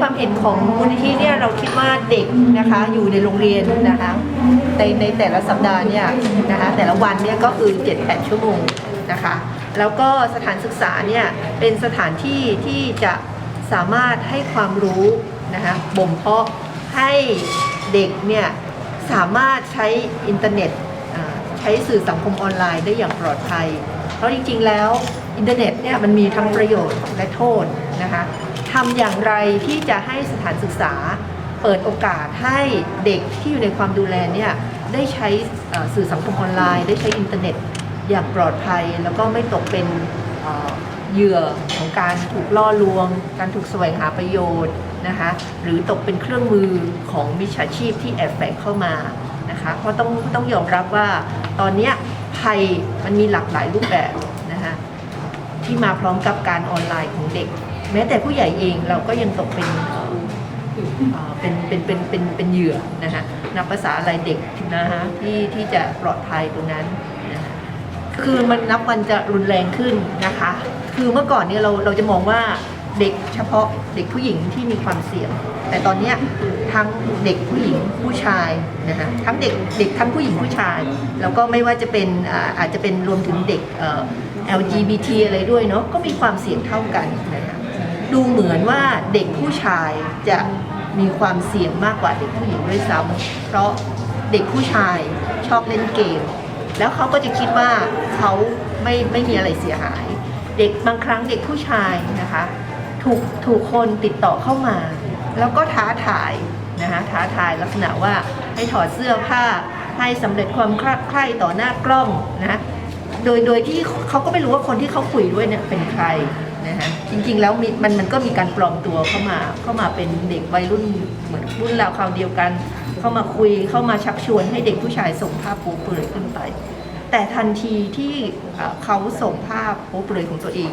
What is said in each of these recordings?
ความเห็นของมูลนิธิเนี่ยเราคิดว่าเด็กนะคะอยู่ในโรงเรียนนะคะในในแต่ละสัปดาห์เนี่ยนะคะแต่ละวันเนี่ยก็คือ7-8ชั่วโมงนะคะแล้วก็สถานศึกษาเนี่ยเป็นสถานที่ที่จะสามารถให้ความรู้นะคะบ่มเพาะให้เด็กเนี่ยสามารถใช้อินเทอร์เน็ตใช้สื่อสังคมออนไลน์ได้อย่างปลอดภัย เพราะจริงๆแล้วอินเทอร์เน็ตเนี่ยมันมีทั้งประโยชน์และโทษนะคะ ทำอย่างไรที่จะให้สถานศึกษาเปิดโอกาสให้เด็กที่อยู่ในความดูแลเนี่ยได้ใช้สื่อสังคมออนไลน์ ได้ใช้อินเทอร์เน็ตอย่างปลอดภัย แล้วก็ไม่ตกเป็นเหยื่อของการถูกล่อลวง การถูกแสวงหาประโยชน์นะคะหรือตกเป็นเครื่องมือของมิจฉาชีพที่แอบแฝงเข้ามานะคะเพราะต้องต้องยอมรับว่าตอนนี้ภัยมันมีหลากหลายรูปแบบนะคะที่มาพร้อมกับการออนไลน์ของเด็ก แม้แต่ผู้ใหญ่เองเราก็ยังตกเป็นเป็นเป็นเป็นเป็นเป็นเหยื่อนะคะนับภาษาอะไรเด็กนะคะที่ที่จะปลอดภัยตรงนั้นนะคะคือมันนับวันจะรุนแรงขึ้นนะคะ คือเมื่อก่อนเนี่ยเราเราจะมองว่าเด็กเฉพาะเด็กผู้หญิงที่มีความเสี่ยง แต่ตอนเนี้ยทั้งเด็กผู้หญิงผู้ชายนะคะทั้งเด็กเด็กทั้งผู้หญิงผู้ชาย แล้วก็ไม่ว่าจะเป็นอาจจะเป็นรวมถึงเด็กเอ่อ LGBT อะไรด้วยเนาะก็มีความเสี่ยงเท่ากันนะ ดูเหมือนว่าเด็กผู้ชายจะมีความเสี่ยงมากกว่าเด็กผู้หญิงด้วยซ้ำเพราะเด็กผู้ชายชอบเล่นเกม แล้วเขาก็จะคิดว่าเขาไม่ไม่มีอะไรเสียหาย เด็กบางครั้งเด็กผู้ชายนะคะถูกถูกคนติดต่อเข้ามา แล้วก็ท้าทายนะคะท้าทายลักษณะว่าให้ถอดเสื้อผ้าให้สำเร็จความใคร่ต่อหน้ากล้องนะโดยโดยที่เขาก็ไม่รู้ว่าคนที่เขาคุยด้วยเนี่ยเป็นใคร นะฮะจริงๆแล้วมีมันมันก็มีการปลอมตัวเข้ามาเข้ามาเป็นเด็กวัยรุ่นเหมือนรุ่นราวคราวเดียวกัน เข้ามาคุยเข้ามาชักชวนให้เด็กผู้ชายส่งภาพโป๊เปลือยขึ้นไป แต่ทันทีที่เขาส่งภาพโป๊เปลือยของตัวเอง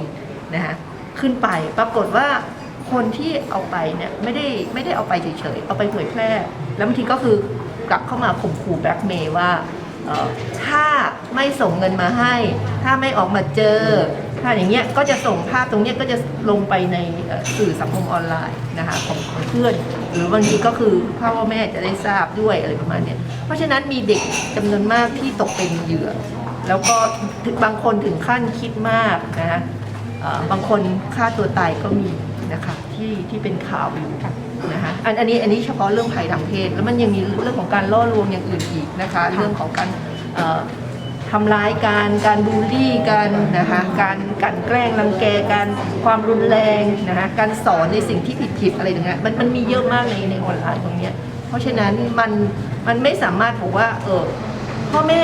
นะฮะขึ้นไปปรากฏว่าคนที่เอาไปเนี่ยไม่ได้ไม่ได้เอาไปเฉยๆเอาไปเผยแพร่ แล้วบางทีก็คือกลับเข้ามาข่มขู่แบล็กเมย์ว่าถ้าไม่ส่งเงินมาให้ ถ้าไม่ออกมาเจอ ถ้าอย่างเงี้ยก็จะส่งภาพตรงเนี้ยก็จะลงไปในสื่อสังคมออนไลน์นะคะของของเพื่อน หรือบางทีก็คือพ่อแม่จะได้ทราบด้วยอะไรประมาณเนี้ยเพราะฉะนั้นมีเด็กจำนวนมากที่ตกเป็นเหยื่อ แล้วก็บางคนถึงขั้นคิดมากนะคะบางคนฆ่าตัวตายก็มีนะคะที่ที่เป็นข่าวอยู่นะคะอันอันนี้อันนี้เฉพาะเรื่องภัยทางเพศแล้วมันยังมีเรื่องของการล่อลวงอย่างอื่นอีกนะคะ เรื่องของการ ทำร้ายการการบูลลี่กันนะคะการกลันแกล้งรังแกการความรุนแรงนะคะการสอนในสิ่งที่ผิดๆอะไรอย่างเงี้ยมันมันมีเยอะมากในในออนไลน์ตรงเนี้ยเพราะฉะนั้นมันมันไม่สามารถบอกว่าเออพ่อแม่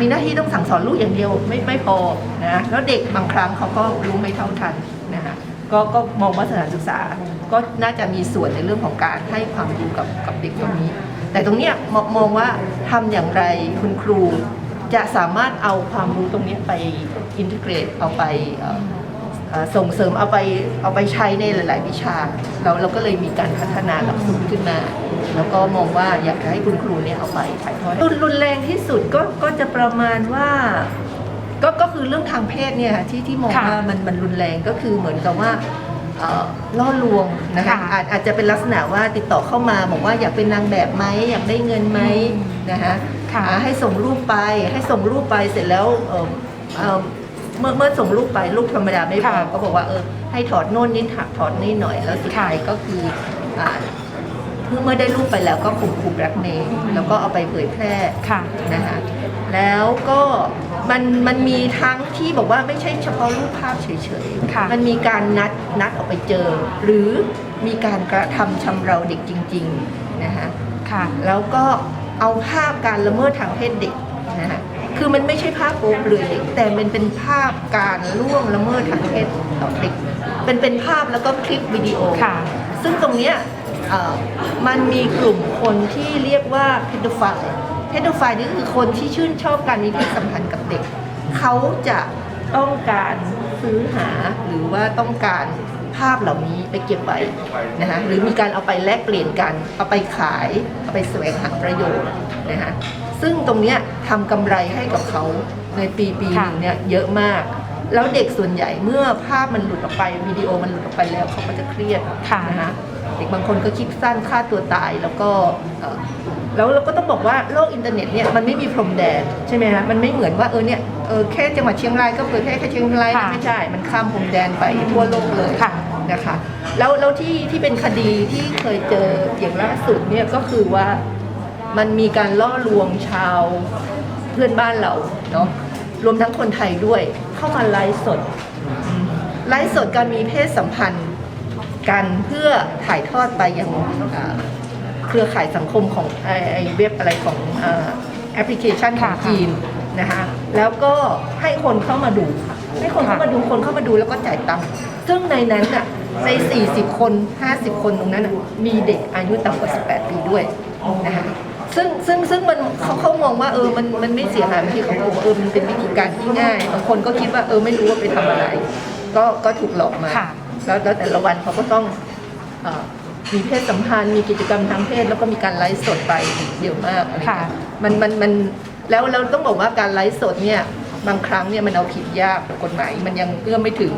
มีหน้าที่ต้องสั่งสอนลูกอย่างเดียวไม่ไม่พอนะแล้วเด็กบางครั้งเขาก็รู้ไม่เท่าทันนะคะก็ก็มองว่าสถานศึกษาก็น่าจะมีส่วนในเรื่องของการให้ความรู้กับกับเด็กตรงนี้ แต่ตรงเนี้ยมองมองว่าทำอย่างไรคุณครู จะสามารถเอาความรู้ตรงเนี้ยไปอินทิเกรตเอาไปเอ่อเอ่อส่งเสริมเอาไปเอาไปใช้ในหลาย ๆ วิชา เราเราก็เลยมีการพัฒนาหลักสูตรขึ้นมา แล้วก็มองว่าอยากจะให้คุณครูเนี่ยเอาไปถ่ายทอดรุนรุนแรงที่สุดก็ก็จะประมาณว่าก็ก็คือเรื่องทางเพศเนี่ยค่ะที่ที่มองค่ะว่ามันมันรุนแรงก็คือเหมือนกับว่าเอ่อล่อลวงนะคะค่ะอาจอาจจะเป็นลักษณะว่าติดต่อเข้ามาบอกว่าอยากเป็นนางแบบไหมอยากได้เงินไหมนะคะ ค่ะอ่าให้ส่งรูปไป ให้ส่งรูปไปเสร็จแล้วเอ่อเอ่อเมื่อเมื่อส่งรูปไปรูปธรรมดาไม่พอค่ะก็บอกว่าเออให้ถอดโน่นนิดถอดนี่หน่อยแล้วสุดท้ายก็คืออ่าเมื่อเมื่อได้รูปไปแล้วก็ข่มขู่แบล็กเมย์แล้วก็เอาไปเผยแพร่ ค่ะ นะคะแล้วก็มันมันมีทั้งที่บอกว่าไม่ใช่เฉพาะรูปภาพเฉยค่ะๆมันมีการนัดนัดออกไปเจอ หรือมีการกระทำชำเราเด็กจริงๆนะคะค่ะ แล้วก็ เอาภาพการละเมิดทางเพศเด็กนะคะคือมันไม่ใช่ภาพโป๊เปลือยเด็กแต่มันเป็นภาพการล่วงละเมิดทางเพศต่อเด็กเป็นเป็นภาพแล้วก็คลิปวิดีโอค่ะซึ่งตรงเนี้ยเอ่อมันมีกลุ่มคนที่เรียกว่าเพด o ไฟเพด o ไฟนี่ก็คือคนที่ชื่นชอบการมีเพศสัมพันธ์กับเด็ก เขาจะต้องการซื้อหาหรือว่าต้องการ ภาพเหล่านี้ไปเก็บไว้นะคะหรือมีการเอาไปแลกเปลี่ยนกัน เอาไปขาย เอาไปแสวงหาประโยชน์นะคะซึ่งตรงเนี้ยทำกำไรให้กับเขาในปีปีหนึงเนี่ยเยอะมาก แล้วเด็กส่วนใหญ่เมื่อภาพมันหลุดออกไปวิดีโอมันหลุดออกไปแล้วเขาก็จะเครียดค่ะนะคะเด็กบางคนก็คิดสั้นฆ่าตัวตายแล้วก็เอ่อแล้วเราก็ต้องบอกว่าโลกอินเทอร์เน็ตเนี่ยมันไม่มีพรมแดนใช่ไหมฮะมันไม่เหมือนว่าเออเนี่ยเออแค่จังหวัดเชียงรายก็เผยแพร่แค่เชียงรายนะค่ะไม่ใช่ มันข้ามพรมแดนไปทั่วโลกเลยค่ะนะคะแล้วแล้วที่ที่เป็นคดีที่เคยเจออย่างล่าสุดเนี่ยก็คือว่ามันมีการล่อลวงชาวเพื่อนบ้านเราเนาะ รวมทั้งคนไทยด้วย เข้ามาไลฟ์สด ไลฟ์สดการมีเพศสัมพันธ์กันเพื่อถ่ายทอดไปยังอ่าเครือข่ายสังคมของไอไอ้เว็บอะไรของอ่าแอปพลิเคชันของค่ะจีนนะคะแล้วก็ให้คนเข้ามาดู ให้คนเข้ามาดูคนเข้ามาดูแล้วก็จ่ายตังค์ซึ่งในนั้นน่ะใน 40 คน 50 คนตรงนั้นน่ะมีเด็กอายุต่ำกว่า 18 ปีด้วยนะคะ ซึ่งซึ่งซึ่งมันเขาเขามองว่าเออมันมันไม่เสียหายบางทีเขาบอกว่าเออมันเป็นวิธีการที่ง่ายบางคนก็คิดว่าเออไม่รู้ว่าไปทำอะไร ก็ก็ถูกหลอกมาค่ะแล้วแล้วแต่ละวันเขาก็ต้องเอ่อมีเพศสัมพันธ์มีกิจกรรมทางเพศ แล้วก็มีการไลฟ์สดไปเยอะมากอะไรอย่างเงี้ยค่ะมันมันมันแล้วเราต้องบอกว่าการไลฟ์สดเนี่ยบางครั้งเนี่ยมันเอาผิดยากกฎหมายมันยังเอื้อมไม่ถึง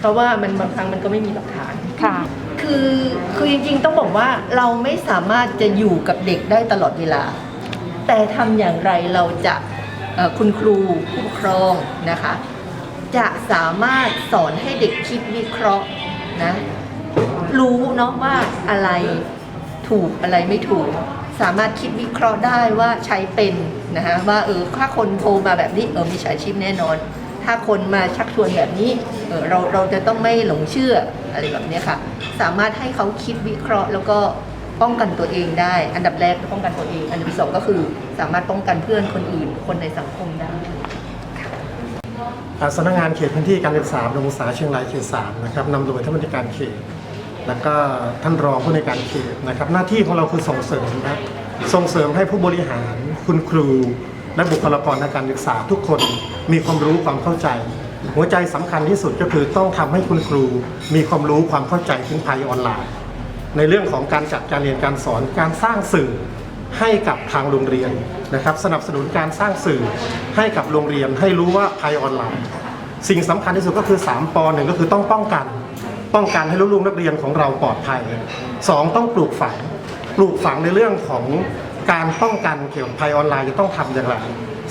เพราะว่ามันบางครั้งมันก็ไม่มีหลักฐานค่ะ คือคือจริงๆต้องบอกว่าเราไม่สามารถจะอยู่กับเด็กได้ตลอดเวลา แต่ทำอย่างไรเราจะคุณครูผู้ปกครองนะคะ จะสามารถสอนให้เด็กคิดวิเคราะห์นะรู้เนาะว่าอะไรถูกอะไรไม่ถูก สามารถคิดวิเคราะห์ได้ว่าใช้เป็นนะคะว่าเออถ้าคนโทรมาแบบนี้เออมีฉาชีพแน่นอน ถ้าคนมาชักชวนแบบนี้เออเราเราจะต้องไม่หลงเชื่อ อะไรแบบนี้ค่ะ สามารถให้เขาคิดวิเคราะห์ แล้วก็ป้องกันตัวเองได้ อันดับแรกป้องกันตัวเอง อันดับที่สองก็คือสามารถป้องกันเพื่อนคนอื่น คนในสังคมได้อ่าสำนักงานเขตพื้นที่การศึกษาโรงศึกษาเชียงรายเขตสามนะครับนำโดยท่านผู้ในวยการเขต แล้วก็ท่านรองผู้ในการเขตนะครับ หน้าที่ของเราคือส่งเสริมนะครับส่งเสริมให้ผู้บริหารคุณครู และบุคลากรทางการศึกษาทุกคนมีความรู้ความเข้าใจ หัวใจสำคัญที่สุดก็คือต้องทำให้คุณครูมีความรู้ความเข้าใจถึงภัยออนไลน์ ในเรื่องของการจัดการเรียนการสอนการสร้างสื่อให้กับทางโรงเรียนนะครับ สนับสนุนการสร้างสื่อให้กับโรงเรียนให้รู้ว่าภัยออนไลน์ สิ่งสำคัญที่สุดก็คือ 3ปหนึ่งก็คือต้องป้องกัน ป้องกันให้ลูกนักเรียนของเราปลอดภัย 2 ต้องปลูกฝังปลูกฝังในเรื่องของการป้องกันเกี่ยวกับภัยออนไลน์จะต้องทำอย่างไร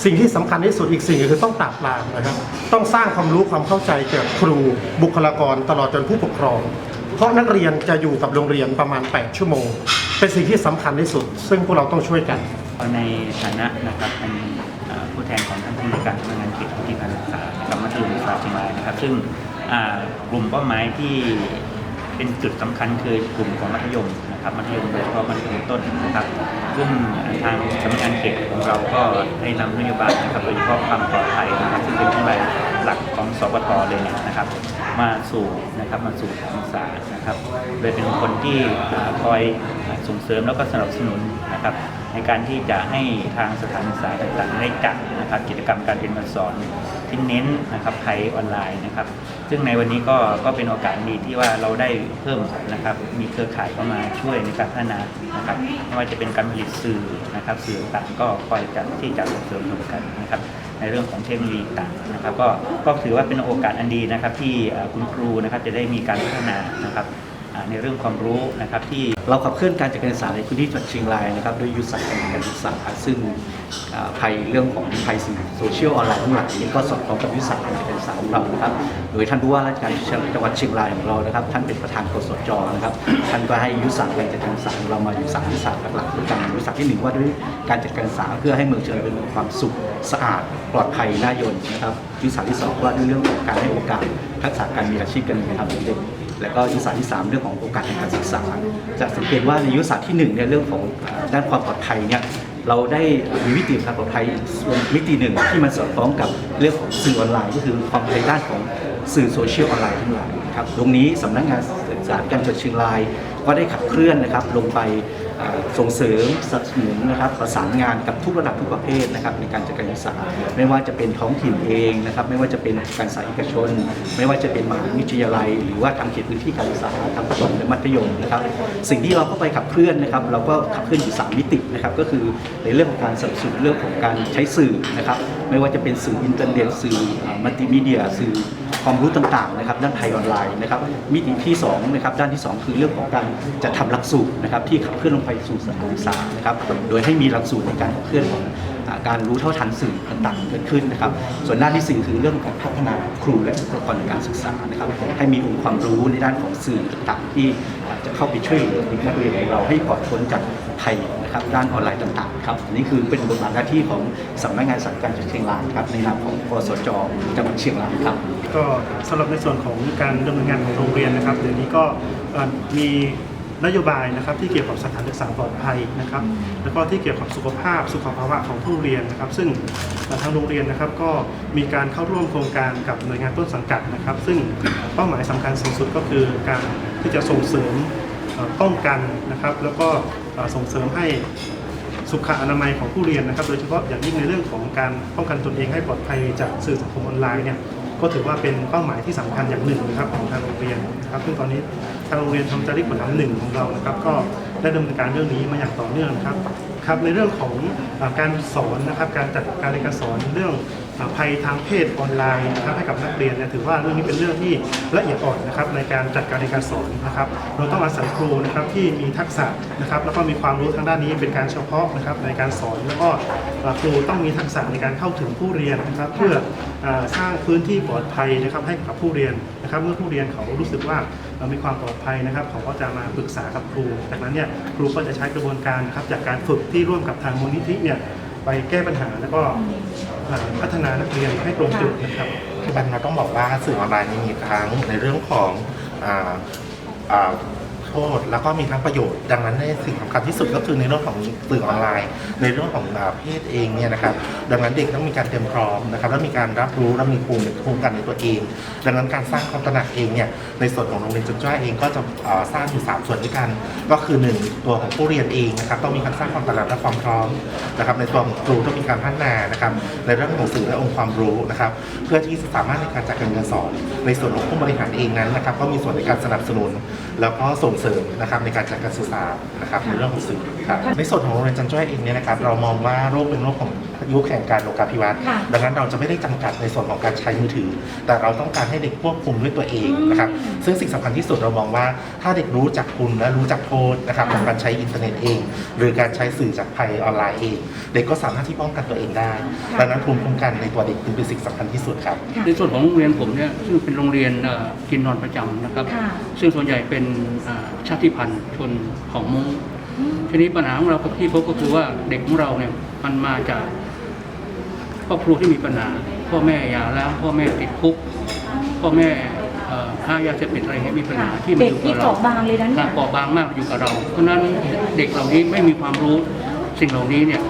สิ่งที่สำคัญที่สุดอีกสิ่งหนึ่งคือต้องปราบปรามนะครับ ต้องสร้างความรู้ความเข้าใจเกี่ยวกับครูบุคลากรตลอดจนผู้ปกครอง เพราะนักเรียนจะอยู่กับโรงเรียนประมาณ 8 ชั่วโมง เป็นสิ่งที่สำคัญที่สุด ซึ่งพวกเราต้องช่วยกัน ในฐานะนะครับเป็นผู้แทนของท่านผู้ในการสำงานเขตพื้นที่การศึกษากับมัธยมศึกษาเชียงรายนะครับ ซึ่งกลุ่มเป้าหมายที่เป็นจุดสำคัญคือกลุ่มของมัธยมนะครับมัธยมโดยเฉพาะมัธยมต้นนะครับ ซึ่งทางสำนักงานเขต เราก็ได้นำนโยบายนะครับโดยเฉพาะความปลอดภัยนะครับซึ่งเป็นนโยบายหลักของสปทเลยเนี่ยนะครับ มาสู่นะครับมาสู่การศึกษานะครับโดยเป็นคนที่คอยส่งเสริมแล้วก็สนับสนุนนะครับ ในการที่จะให้ทางสถานศึกษาต่างๆได้จัดนะครับกิจกรรมการเรียนการสอนที่เน้นนะครับภัยออนไลน์นะครับ ซึ่งในวันนี้ก็ก็เป็นโอกาสดีที่ว่าเราได้เพิ่มนะครับมีเครือข่ายเข้ามาช่วยในการพัฒนานะครับไม่ว่าจะเป็นการผลิตสื่อนะครับสื่อต่างก็คอยจัดที่จะส่งเสริมกันนะครับในเรื่องของเทคโนโลยีต่างนะครับก็ก็ถือว่าเป็นโอกาสอันดีนะครับที่คุณครูนะครับจะได้มีการพัฒนานะครับ ในเรื่องความรู้นะครับที่เราขับเคลื่อนการจัดการศึกษาในพื้นที่จังหวัดเชียงรายนะครับด้วยยุทธศาสตร์การการศึกษาซึ่งภัยเรื่องของภัยสื่อโซเชียลออนไลน์ทั้งหลายนี้ก็สอดคล้องกับยุทธศาสตร์การจัดการศึกษาของเรานะครับโดยท่านผู้ว่าราชการจังหวัดเชียงรายของเรานะครับท่านเป็นประธานกสจนะครับท่านก็ให้ยุทธศาสตร์การจัดการศึกษาของเรามาอยู่สามยุทธศาสตร์หลักๆด้วยกันยุทธศาสตร์ที่หนึ่งว่าด้วยการจัดการศึกษาเพื่อให้เมืองเชียงรายเป็นเมืองความสุขสะอาด ปลอดภัยน่ายนนะครับยุทธศาสตร์ที่สองว่าด้วยเรื่องของการให้โอกาสทักษะการมีอาชีพการเงินทำเด็ก แล้วก็ยุทธศาสตร์ที่ 3 เรื่องของโอกาสในการศึกษา จะสังเกตว่าในยุทธศาสตร์ที่1เนี่ยเรื่องของด้านความปลอดภัยเนี่ยเราได้มีวิธีการปลอดภัยส่วนมิติหนึ่งที่มันสอดคล้องกับเรื่องของสื่อออนไลน์ก็คือความปลอดภัยด้านของสื่อโซเชียลออนไลน์ทั้งหลายครับตรงนี้สำนักงานศึกษารการจังหวัดเชียงราย ก็ได้ขับเคลื่อนนะครับลงไป ส่งเสริมสนับสนุนนะครับประสานงานกับทุกระดับทุกประเภทนะครับในการจัดการศึกษา ไม่ว่าจะเป็นท้องถิ่นเองนะครับไม่ว่าจะเป็นการศึกษาเอกชน ไม่ว่าจะเป็นมหาวิทยาลัย หรือว่าทางเขตพื้นที่การศึกษาทางประถมและมัธยมนะครับสิ่งที่เราก็ไปขับเคลื่อนนะครับเราก็ขับเคลื่อนอยู่สามมิตินะครับก็คือในเรื่องของการสนับสนุนเรื่องของการใช้สื่อนะครับ ไม่ว่าจะเป็นสื่ออินเทอร์เน็ตสื่อมัลติมีเดีย สื่อความรู้ต่างๆนะครับด้านไทยออนไลน์นะครับมิติที่สองนะครับด้านที่สองคือเรื่องของการจะทำหลักสูตรนะครับที่ขับเคลื่อนลงไปสู่สถานศึกษานะครับโดยให้มีหลักสูตรในการขับเคลื่อนของ การรู้เท่าทันสื่อต่างๆเกิดขึ้นนะครับ ส่วนด้านที่สี่คือเรื่องของพัฒนาครูและบุคลากรในการศึกษานะครับ ให้มีองค์ความรู้ในด้านของสื่อต่างๆ ที่จะเข้าไปช่วยเหลือนักเรียนของเราให้ปลอดพ้นจากภัยนะครับด้านออนไลน์ต่างๆครับนนี้คือเป็นบทบาทหน้าที่ของสำนักงานสาธารณการจังหวัดเชียงรายครับในนามของกสจจังหวัดเชียงรายครับ ก็สำหรับในส่วนของการดำเนินงานของโรงเรียนนะครับเดี๋ยวนี้ก็มี นโยบายนะครับที่เกี่ยวกับสถานศึกษาปลอดภัยนะครับแล้วก็ที่เกี่ยวกับสุขภาพสุขภาวะของผู้เรียนนะครับ ซึ่งเอ่อทางโรงเรียนนะครับก็มีการเข้าร่วมโครงการกับหน่วยงานต้นสังกัดนะครับ ซึ่งเป้าหมายสำคัญสูงสุดก็คือการที่จะส่งเสริมเอ่อป้องกันนะครับ แล้วก็เอ่อส่งเสริมให้สุขอนามัยของผู้เรียนนะครับ โดยเฉพาะอย่างยิ่งในเรื่องของการป้องกันตนเองให้ปลอดภัยจากสื่อสังคมออนไลน์เนี่ยก็ถือว่าเป็นเป้าหมายที่สำคัญอย่างหนึ่งนะครับของทางโรงเรียนนะครับซึ่งตอนนี้ทางโรงเรียนทำจาริกประถมหนึ่งของเรานะครับ ก็ได้ดำเนินการเรื่องนี้มาอย่างต่อเนื่องครับครับในเรื่องของการสอนนะครับ การจัดการเรียนการสอนเรื่อง ภัยทางเพศออนไลน์นะครับให้กับนักเรียนเนี่ยถือว่าเรื่องนี้เป็นเรื่องที่ละเอียดอ่อนนะครับในการจัดการเรียนการสอนนะครับ เราต้องอาศัยครูนะครับที่มีทักษะนะครับแล้วก็มีความรู้ทางด้านนี้เป็นการเฉพาะนะครับในการสอนแล้วก็ครูต้องมีทักษะในการเข้าถึงผู้เรียนนะครับเพื่อสร้างพื้นที่ปลอดภัยนะครับให้กับผู้เรียนนะครับ เมื่อผู้เรียนเขารู้สึกว่าเอ่อมีความปลอดภัยนะครับเขาก็จะมาปรึกษากับครู จากนั้นเนี่ยครูก็จะใช้กระบวนการนะครับจากการฝึกที่ร่วมกับทางมูลนิธิเนี่ยไปแก้ปัญหาแล้วก็ อ่อพัฒนานักเรียนให้ตรงจุดนะครับคือบันเราต้องบอกว่าสื่อออนไลน์นี่มีทั้งในเรื่องของอาอ่า โทษ แล้วก็มีทั้งประโยชน์ ดังนั้นในสิ่งสำคัญที่สุดก็คือในเรื่องของสื่อออนไลน์ ในเรื่องของเพศเองเนี่ยนะครับดังนั้นเด็กต้องมีการเตรียมพร้อมนะครับแล้วมีการรับรู้และมีภูมิภูมิกันในตัวเอง ดังนั้นการสร้างความตระหนักเองเนี่ยในส่วนของโรงเรียนจุดจ้าเองก็จะสร้างอยู่สามส่วนด้วยกัน ก็คือหนึ่งตัวของผู้เรียนเองนะครับต้องมีการสร้างความตระหนักและความพร้อมนะครับในตัวของครูต้องมีการพัฒนานะครับในเรื่องของสื่อและองค์ความรู้นะครับเพื่อที่จะสามารถในการจัดการเรียนสอน ในส่วนของผู้บริหารเองนั้นนะครับก็มีส่วนในการสนับสนุน แล้วก็ส่งเสริมนะครับในการจัดการศึกษานะครับในเรื่องของสื่อครับในส่วนของโรงเรียนจันจ้อยเองเนี่ยนะครับเรามองว่าโรคเป็นโรคของ ยุคแห่งการโลกาภิวัตน์ค่ะ ดังนั้นเราจะไม่ได้จำกัดในส่วนของการใช้มือถือ แต่เราต้องการให้เด็กควบคุมด้วยตัวเองนะครับซึ่งสิ่งสำคัญที่สุดเรามองว่า ถ้าเด็กรู้จักคุณและรู้จักโทษนะครับของการใช้อินเทอร์เน็ตเอง หรือการใช้สื่อจากภัยออนไลน์เอง เด็กก็สามารถที่ป้องกันตัวเองได้ดังนั้นภูมิคุ้มกันในตัวเด็กจึงเป็นสิ่งสำคัญที่สุดครับ ในส่วนของโรงเรียนผมเนี่ยซึ่งเป็นโรงเรียนเอ่อกินนอนประจำนะครับ ค่ะ ซึ่งส่วนใหญ่เป็นอ่าชาติพันธุ์ชนของมงทีนี้ปัญหาของเราที่พบก็คือว่าเด็กของเราเนี่ยมันมาจากค รอบครัวที่มีปัญหาพ่อแม่หย่าร้างพ่อแม่ติดคุกพ่อแม่เอ่อค้ายาเสพติดอะไรเงี้ยมีปัญหาที่มาเด็อกยู่ที่กับเราเปราะบางเลยนะเนี่ยค่ะเปราะบางมากอยู่กับเรา เพราะฉะนั้นเด็กเหล่านี้ไม่มีความรู้สิ่งเหล่านี้เนี่ย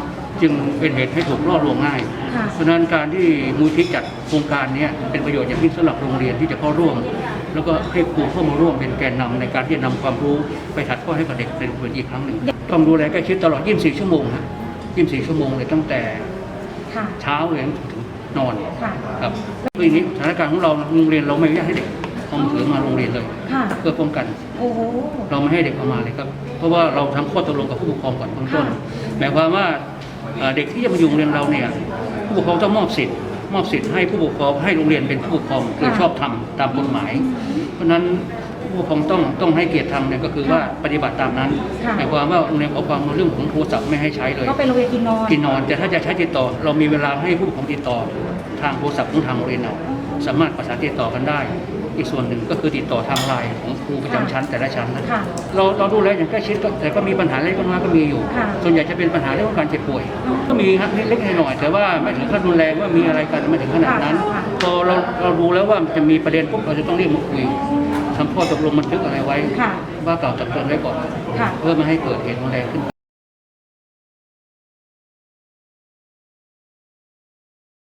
จึงเป็นเหตุให้ถูกล่อลวงง่าย ค่ะ เพราะฉะนั้นการที่มูลที่จัดโครงการเนี้เป็นประโยชน์อย่างยิ่งสำหรับโรงเรียนที่จะเข้าร่วม แล้วก็ให้ครูเข้ามาร่วมเป็นแกนนำในการที่จะนำความรู้ไปถ่ายทอดให้กับเด็กเป็นคนอีกครั้งหนึ่งต้องดูแลใกล้ชิดตลอด 24 ชั่วโมงนะ24 ชั่วโมงเลยตั้งแต่ ค่ะ เช้าเลยถึงนอนค่ะ ครับคืออย่างนี้สถานการณ์ของเราโรงเรียนเราไม่อนุญาตให้เด็กเอามือถือมาโรงเรียนเลย ค่ะ เพื่อป้องกัน โอ้โห เราไม่ให้เด็กเอามาเลยครับ เพราะว่าเราทำข้อตกลงกับผู้ปกครองก่อนเบื้องต้น ค่ะหมายความว่าเอ่อเด็กที่จะมาอยู่โรงเรียนเราเนี่ย ผู้ปกครองต้องมอบสิทธิ์ มอบสิทธิ์ให้ผู้ปกครองให้โรงเรียนเป็นผู้ปกครองโดยชอบทำตามกฎหมาย เพราะฉะนั้น ผู้ปกครองต้องต้องให้เกียรติทำเนี่ยก็คือว่าปฏิบัติตามนั้นค่ะหมายความว่าโรงเรียนเอาความเรื่องของโทรศัพท์ไม่ให้ใช้เลยก็เป็นโรงเรียนกินนอนกินนอนแต่ถ้าจะใช้ติดต่อ เรามีเวลาให้ผู้ปกครองติดต่อ ทางโทรศัพท์ของทางโรงเรียนเราสามารถประสานติดต่อกันได้ อีกส่วนหนึ่งก็คือติดต่อทางไลน์ของครูประจำชั้นแต่ละชั้นนะค่ะเราเราดูแลอย่างใกล้ชิดก็แต่ก็มีปัญหาเล็กน้อยก็มีอยู่ค่ะส่วนใหญ่จะเป็นปัญหาเรื่องของการเจ็บป่วย ก็มีครับเล็กๆน้อยๆแต่ว่าไม่ถึงขั้นรุนแรงว่ามีอะไรกันไม่ถึงขนาดนั้นค่ะพอเราเราดูแล้วว่ามันจะมีประเด็นปุ๊บเราจะต้องเรียกมาคุยทำ ข้อตกลงบันทึกอะไรไว้ ค่ะ ว่ากล่าวตักเตือนไว้ก่อน ค่ะ เพื่อไม่ให้เกิดเหตุรุนแรงขึ้น